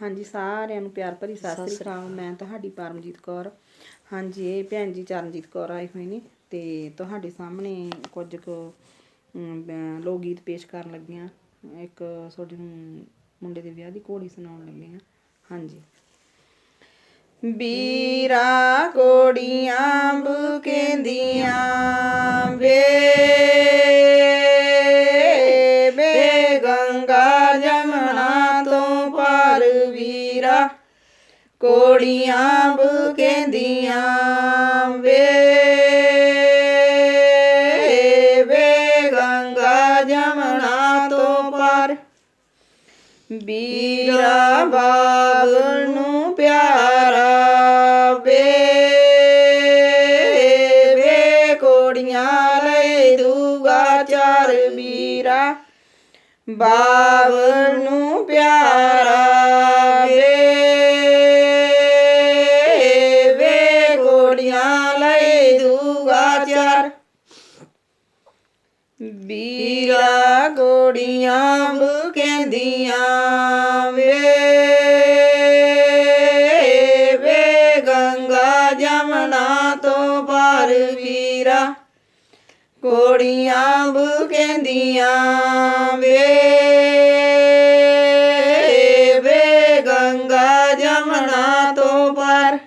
ਹਾਂਜੀ ਸਾਰਿਆਂ ਨੂੰ ਪਿਆਰ ਭਰੀ ਸਤਿ ਸ੍ਰੀ ਅਕਾਲ। ਮੈਂ ਤੁਹਾਡੀ ਪਰਮਜੀਤ ਕੌਰ। ਹਾਂਜੀ ਇਹ ਭੈਣ ਜੀ ਚਰਨਜੀਤ ਕੌਰ ਆਏ ਹੋਏ ਨੇ ਤੇ ਤੁਹਾਡੇ ਸਾਹਮਣੇ ਕੁਝ ਕੁ ਲੋਕ ਗੀਤ ਪੇਸ਼ ਕਰਨ ਲੱਗੀਆਂ। ਇੱਕ ਤੁਹਾਡੇ ਨੂੰ ਮੁੰਡੇ ਦੇ ਵਿਆਹ ਦੀ ਘੋੜੀ ਸੁਣਾਉਣ ਲੱਗੇ ਆ ਹਾਂਜੀ ਵੀਰਾ ਕੋੜੀਆਂ ਬੁਕੇਂਦੀਆਂ ਵੀਰਾ ਕੋੜੀਆਂ ਬੁਕੇਂਦੀਆਂ ਵੇ ਵੇ ਗੰਗਾ ਜਮਨਾ ਤੋਂ ਪਾਰ। ਵੀਰਾ ਬਾਬਲ ਨੂੰ ਪਿਆਰਾ, ਵੇ ਵੇ ਕੋੜੀਆਂ ਲੈ ਦੂਗਾ ਚਾਰ ਵੀਰਾ। ਬਾਬਲ ਨੂੰ ਪਿਆਰਾ ਵੀਰਾ ਗੋੜੀਆਂ ਬੁਕੇਂਦੀਆਂ ਵੇ ਵੇ ਗੰਗਾ ਜਮਨਾ ਤੋਂ ਪਾਰ ਵੀਰਾ। ਕੋੜੀਆਂ ਬੁਕੇਂਦੀਆਂ ਵੇ ਵੇ ਗੰਗਾ ਜਮਨਾ ਤੋਂ ਪਾਰ।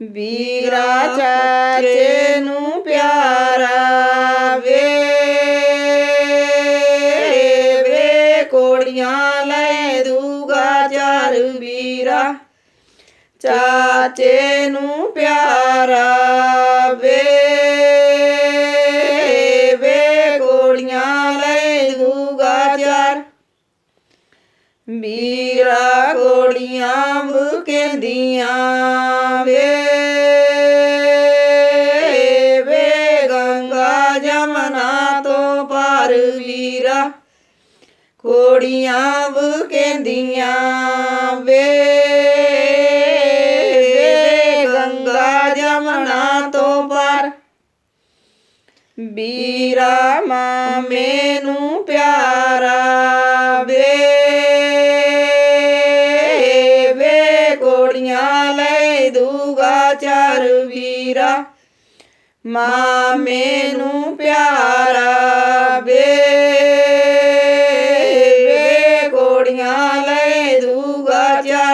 ਵੀਰਾ ਚਾਚੇ ਨੂੰ ਪਿਆਰ ਕੋੜੀਆਂ ਲੈ ਦੂਗਾ ਚਾਰ ਵੀਰਾ। ਚਾਚੇ ਨੂੰ ਪਿਆਰਾ ਵੇ ਵੇ ਕੋੜੀਆਂ ਲੈ ਦੂਗਾ ਚਾਰ। ਵੀਰਾ ਗੋਲੀਆਂ ਬੁਕੇਂਦੀਆਂ ਵੇ ਵੇ ਗੰਗਾ ਜਮਨਾ ਤੋਂ ਪਾਰ ਵੀਰਾ। ਕੋੜੀਆਂ ਬੁਕੇਂਦੀਆਂ ਵੇ ਗੰਗਾ ਜਮਨਾ ਤੋਂ ਪਾਰ। ਵੀਰਾ ਮਾਮੇ ਮੈਨੂੰ ਪਿਆਰਾ, ਵੇ ਵੇ ਕੋੜੀਆਂ ਲੈ ਦੂਗਾ ਚਾਰ ਵੀਰਾ। ਮਾਮੇ ਮੈਨੂੰ ਪਿਆਰਾ, ਵੇ